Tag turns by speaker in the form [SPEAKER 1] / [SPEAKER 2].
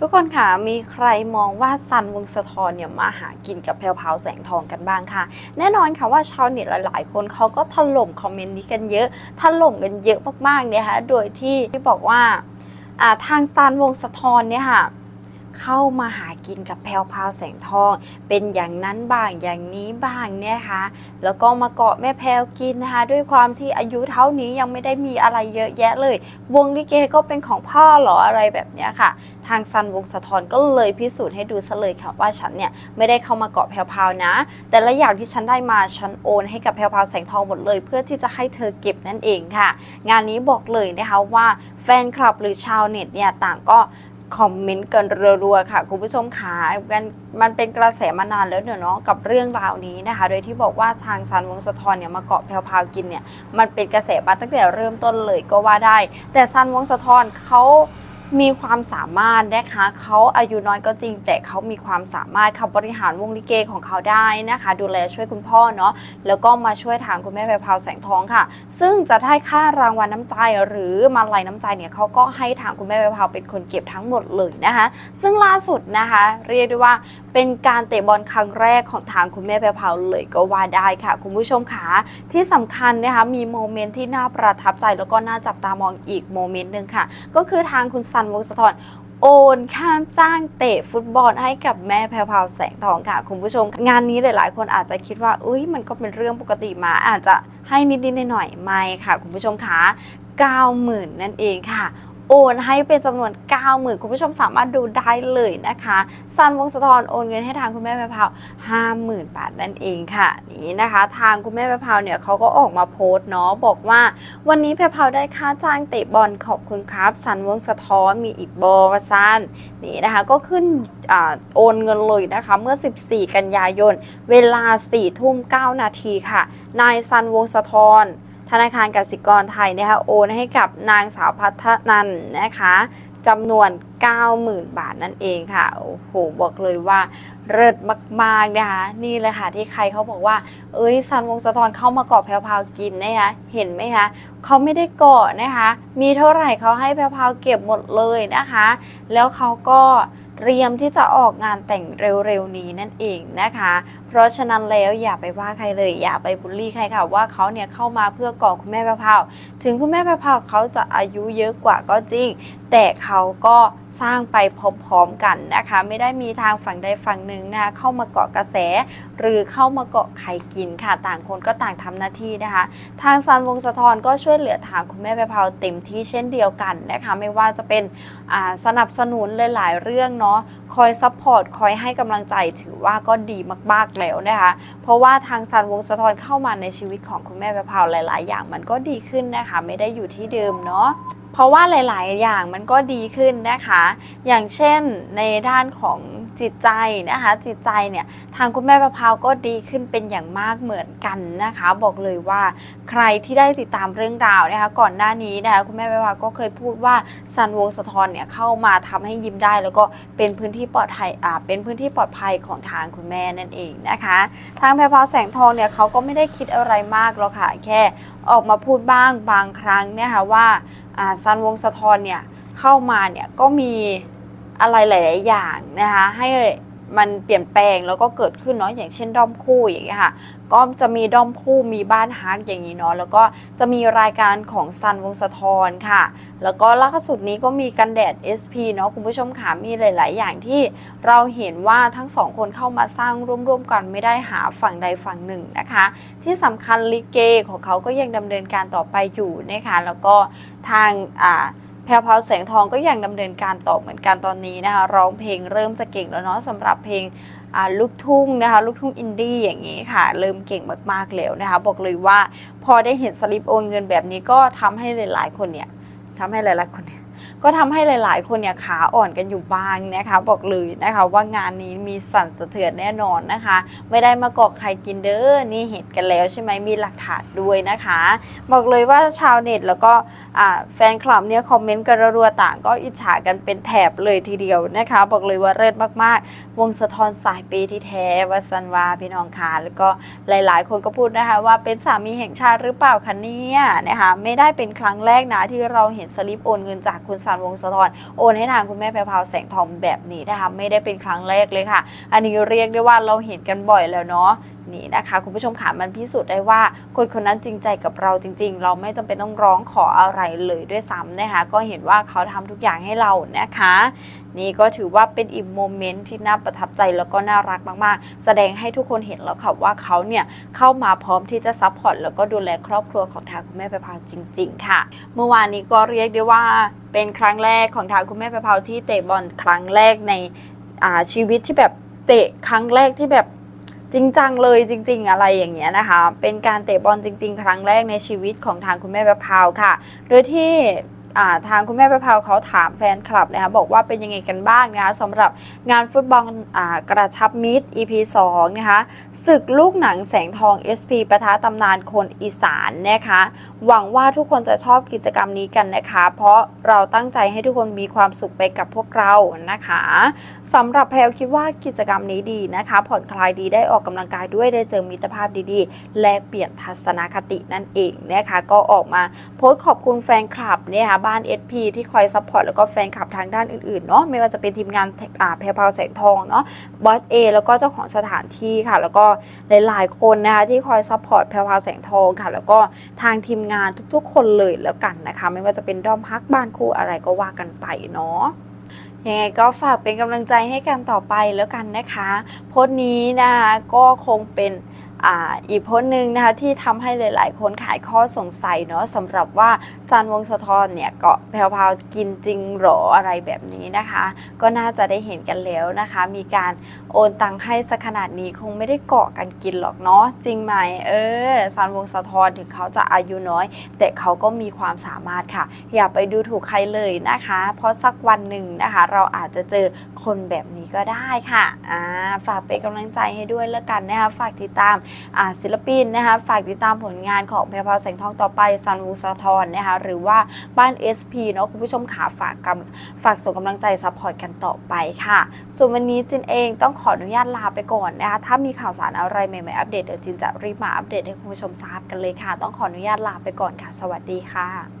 [SPEAKER 1] ทุกคนค่ะมีใครมองว่าซันวงสะทอนเนี่ยมาหากินกับแพลวพาวแสงทองกันบ้างค่ะ แน่นอนค่ะว่าชาวเน็ตหลาย ๆ คนเขาก็ถล่มคอมเมนต์นี้กันเยอะถล่มกันเยอะมากๆเนี่ยค่ะโดยที่ที่บอกว่าทางซันวงสะทอนเนี่ยค่ะ เข้ามาหากินกับแพรวพาวแสงทอง เป็นอย่างนั้นบ้างอย่างนี้บ้างเนี่ยค่ะแล้วก็มาเกาะแม่แพรวกินนะคะ ด้วยความที่อายุเท่านี้ยังไม่ได้มีอะไรเยอะแยะเลย วงลิเกก็เป็นของพ่อหรออะไรแบบเนี้ยค่ะ ทางซันวงสะทอนก็เลยพิสูจน์ให้ดูซะเลยค่ะว่าฉันเนี่ยไม่ได้เข้ามาเกาะแพรวพาวนะ แต่ละอย่างที่ฉันได้มาฉันโอนให้กับแพรวพาวแสงทองหมดเลย เพื่อที่จะให้เธอเก็บนั่นเองค่ะ งานนี้บอกเลยนะคะว่าแฟนคลับหรือชาวเน็ตเนี่ยต่างก็ คอมเมนต์กันรัวๆค่ะ คุณผู้ชมค่ะมันมันเป็นกระแสมานานแล้วเนาะกับเรื่องราวนี้นะคะ โดยที่บอกว่าทางซันวงสะทอนเนี่ยมาเกาะแพลวพาวกินเนี่ยมันเป็นกระแสมาตั้งแต่เริ่มต้นเลยก็ว่าได้ แต่ซันวงสะทอนเขา มีความสามารถนะคะเขาอายุน้อยก็จริง แต่เขามีความสามารถเขาบริหารวงลิเกของเขาได้นะคะ ดูแลช่วยคุณพ่อเนาะแล้วก็มาช่วยทางคุณแม่แพรวพาวแสงทองค่ะ ซึ่งจะได้ค่ารางวัลน้ำใจหรือมาลัยน้ำใจเนี่ยเขาก็ให้ทางคุณแม่แพรวพาวเป็นคนเก็บทั้งหมดเลยนะคะ ซึ่งล่าสุดนะคะ เรียกได้ว่าเป็นการเตะบอลครั้งแรกของทางคุณแม่แพรวพาวเลยก็ว่าได้ค่ะ คุณผู้ชมค่ะที่สำคัญนะคะมีโมเมนต์ที่น่าประทับใจแล้วก็น่าจับตามองอีกโมเมนต์หนึ่งค่ะ ก็คือทางคุณันวงสะทอนโอนค่าจ้างเตะฟุตบอลให้กับแม่แพรวพาวแสงทองค่ะคุณผู้ชม งานนี้หลาย ๆ คนอาจจะคิดว่าเอ้ยมันก็เป็นเรื่องปกติมาอาจจะให้นิดๆหน่อยๆไม่ค่ะ คุณผู้ชมคะ90,000 นั่นเองค่ะ โอนให้เป็นจำนวน 90,000 คุณผู้ชมสามารถดูได้เลยนะคะซันวงศ์สะทอนโอนเงินให้ทางคุณแม่แพรวพราว50,000บาทนั่นเองค่ะ นี่นะคะ ทางคุณแม่แพรพาวเนี่ยเขาก็ออกมาโพสต์เนาะบอกว่า วันนี้แพรพาวได้ค่าจ้างเตะบอลขอบคุณครับซันวงศ์สะทอนมีอีกบอซันนี่นะคะก็ขึ้นอโอนเงินเลยนะคะเมื่อ 14 กันยายน เวลา4ทุ่ม9นาทีค่ะ นายซันวงศ์สะทอน ธนาคารกสิกรไทยนะคะโอนให้กับนางสาวพัฒนันนะคะจำนวน 90,000 บาทนั่นเองค่ะ โอ้โห บอกเลยว่าเลิศมากๆนะคะ นี่เลยค่ะที่ใครเขาบอกว่า เอ้ยซันวงสะทอนเข้ามาเกาะแพรวพราวกินนะคะ เห็นไหมคะเขาไม่ได้เกาะนะคะ มีเท่าไหร่เขาให้แพรวพราวเก็บหมดเลยนะคะ แล้วเขาก็ เตรียมที่จะออกงานแต่งเร็วๆนี้นั่นเองนะคะ เพราะฉะนั้นแล้วอย่าไปว่าใครเลย อย่าไปบูลลี่ใครค่ะว่าเขาเนี่ยเข้ามาเพื่อก่อคุณแม่แพรวพราถึงคุณแม่แพรวพราวเขาจะอายุเยอะกว่าก็จริงแต่เขาก็สร้างไปพร้อมๆกันนะคะ ไม่ได้มีทางฝั่งใดฝั่งหนึ่งนะคะเข้ามาเกาะกระแส หรือเข้ามาเกาะใครกินค่ะ ต่างคนก็ต่างทำหน้าที่นะคะ ทางซันวงสะทอนก็ช่วยเหลือทางคุณแม่แพรวพราเต็มที่เช่นเดียวกันนะคะ ไม่ว่าจะเป็นสนับสนุนหลายๆเรื่องเนาะคอยซัพพอร์ตคอยให้กำลังใจถือว่าก็ดีมากๆแล้วนะคะ เพราะว่าทางซันวงสะทอนเข้ามาในชีวิตของคุณแม่แพรวพราหลาย ๆ อย่างมันก็ดีขึ้นนะคะ ไม่ได้อยู่ที่เดิมเนาะ เพราะว่าหลาย ๆ อย่างมันก็ดีขึ้นนะคะ อย่างเช่นในด้านของ จิตใจนะคะ จิตใจเนี่ยทางคุณแม่ประพาวก็ดีขึ้นเป็นอย่างมากเหมือนกันนะคะ บอกเลยว่าใครที่ได้ติดตามเรื่องราวนะคะ ก่อนหน้านี้นะคะคุณแม่ประพาวก็เคยพูดว่าซันวงสะทอนเนี่ยเข้ามาทำให้ยิ้มได้ แล้วก็เป็นพื้นที่ปลอดภัยอ่าเป็นพื้นที่ปลอดภัยของทางคุณแม่นั่นเองนะคะ ทางแพรพาวแสงทองเนี่ยเขาก็ไม่ได้คิดอะไรมากหรอกค่ะแค่ออกมาพูดบ้างบางครั้งเนี่ยค่ะว่าอ่าซันวงสะทอนเนี่ยเข้ามาเนี่ยก็มี อะไรหลาย ๆ อย่างนะคะให้มันเปลี่ยนแปลงแล้วก็เกิดขึ้นเนาะอย่างเช่นด้อมคู่อย่างเงี้ยค่ะก็จะมีด้อมคู่มีบ้านฮักอย่างนี้เนาะแล้วก็จะมีรายการของซันวงสะทอนค่ะ แล้วก็ล่าสุดนี้ก็มีกันแดด SP เนาะคุณผู้ชมค่ะมีหลาย ๆ อย่างที่เราเห็นว่าทั้งสองคนเข้ามาสร้างร่วม ๆ กันไม่ได้หาฝั่งใดฝั่งหนึ่งนะคะ ที่สำคัญลิเกของเขาก็ยังดำเนินการต่อไปอยู่นะคะแล้วก็ทางอ่า แพรวพาวแสงทองก็ยังดำเนินการต่อเหมือนกันตอนนี้นะคะร้องเพลงเริ่มจะเก่งแล้วเนาะสำหรับเพลงลูกทุ่งนะคะลูกทุ่งอินดี้อย่างนี้ค่ะ เริ่มเก่งมากๆแล้วนะคะบอกเลยว่าพอได้เห็นสลิปโอนเงินแบบนี้ก็ทำให้หลายๆคนเนี่ยทำให้หลายๆคนเนี่ย ก็ทำให้หลาย ๆ คนเนี่ยขาอ่อนกันอยู่บ้างนะคะ บอกเลยนะคะว่างานนี้มีสั่นสะเทือนแน่นอนนะคะ ไม่ได้มาเกาะใครกินเด้อนี่เห็นกันแล้วใช่ไหมมีหลักฐานด้วยนะคะ บอกเลยว่าชาวเน็ตแล้วก็แฟนคลับเนี่ยคอมเมนต์กันรัวต่างก็อิจฉากันเป็นแถบเลยทีเดียวนะคะ บอกเลยว่าเลิศมาก ๆ วงสะทอนสายปีที่แท้วาสันวาพี่น้องค่ะแล้วก็หลาย ๆ คนก็พูดนะคะว่าเป็นสามีแห่งชาติหรือเปล่าคะเนี่ยนะคะไม่ได้เป็นครั้งแรกนะที่เราเห็นสลิปโอนเงินจากคุณซันวงศ์สะทอนโอนให้ทางคุณแม่แพรพาวแสงทองแบบนี้นะคะไม่ได้เป็นครั้งแรกเลยค่ะ อันนี้เรียกได้ว่าเราเห็นกันบ่อยแล้วเนาะนี่นะคะคุณผู้ชมค่ะมันพิสูจน์ได้ว่าคนคนนั้นจริงใจกับเราจริง ๆ เราไม่จำเป็นต้องร้องขออะไรเลยด้วยซ้ำนะคะ ก็เห็นว่าเขาทำทุกอย่างให้เรานะคะ นี่ก็ถือว่าเป็นอีกโมเมนต์ที่น่าประทับใจแล้วก็น่ารักมากๆ แสดงให้ทุกคนเห็นแล้วค่ะว่าเขาเนี่ยเข้ามาพร้อมที่จะซัพพอร์ตแล้วก็ดูแลครอบครัวของทางคุณแม่ประภาจริง ๆ ค่ะ เมื่อวานนี้ก็เรียกได้ว่า เป็นครั้งแรกของทางคุณแม่ประภาที่เตะบอลครั้งแรกในอาชีวิตที่แบบเตะครั้งแรกที่แบบจริงจังเลยจริง ๆ อะไรอย่างเงี้ยนะคะ เป็นการเตะบอลจริง ๆ ครั้งแรกในชีวิตของทางคุณแม่ประภาค่ะ โดยที่ ทางคุณแม่ประภาเขาถามแฟนคลับนะคะบอกว่าเป็นยังไงกันบ้างนะคะสำหรับงานฟุตบอลกระชับมิตร EP 2นะคะศึกลูกหนังแสงทอง SP ปะทะตำนานคนอีสานนะคะหวังว่าทุกคนจะชอบกิจกรรมนี้กันนะคะ เพราะเราตั้งใจให้ทุกคนมีความสุขไปกับพวกเรานะคะสำหรับแพลคิดว่ากิจกรรมนี้ดีนะคะ ผ่อนคลายดีได้ออกกำลังกายด้วยได้เจอมิตรภาพดีๆ แลกเปลี่ยนทัศนคตินั่นเองนะคะก็ออกมาโพสต์ขอบคุณแฟนคลับเนี่ยค่ะบ้าน SP ที่คอยซัพพอร์ตแล้วก็แฟนคลับทางด้านอื่นๆเนาะไม่ว่าจะเป็นทีมงานอ่าแพรพาวแสงทองเนาะบอสเอแล้วก็เจ้าของสถานที่ค่ะ แล้วก็หลายๆคนนะคะที่คอยซัพพอร์ตแพรพาวแสงทองค่ะ แล้วก็ทางทีมงานทุกๆ คนเลยแล้วกันนะคะ ไม่ว่าจะเป็นด้อมฮักบ้านคู่อะไรก็ว่ากันไปเนาะยังไงก็ฝากเป็นกำลังใจให้กันต่อไปแล้วกันนะคะ โพสต์นี้นะคะก็คงเป็น อีกพสต์หนึ่งนะคะที่ทำให้หลาย ๆ คนขายข้อสงสัยเนาะสำหรับว่าซันวงสะทอนเนี่ยเกาะแพรวๆกินจริงหรออะไรแบบนี้นะคะ ก็น่าจะได้เห็นกันแล้วนะคะ มีการโอนตังค์ให้สักขนาดนี้คงไม่ได้เกาะกันกินหรอกเนาะจริงไหมเออซันวงสะทอนถึงเขาจะอายุน้อย แต่เขาก็มีความสามารถค่ะ อย่าไปดูถูกใครเลยนะคะ เพราะสักวันหนึ่งนะคะ เราอาจจะเจอคนแบบนี้ก็ได้ค่ะอ่าฝากเป็นกำลังใจให้ด้วยแล้วกันนะคะฝากติดตามศิลปินนะคะฝากติดตามผลงานของแพรพาแสงทองต่อไปซันวูสะทอนนะคะหรือว่าบ้าน SP เนาะคุณผู้ชมขาฝากกำฝากส่งกำลังใจซัพพอร์ตกันต่อไปค่ะ ส่วนวันนี้จินเองต้องขออนุญาตลาไปก่อนนะคะถ้ามีข่าวสารอะไรใหม่ๆอัปเดตเดี๋ยวจินจะรีบมาอัปเดตให้คุณผู้ชมทราบกันเลยค่ะ ต้องขออนุญาตลาไปก่อนค่ะ สวัสดีค่ะ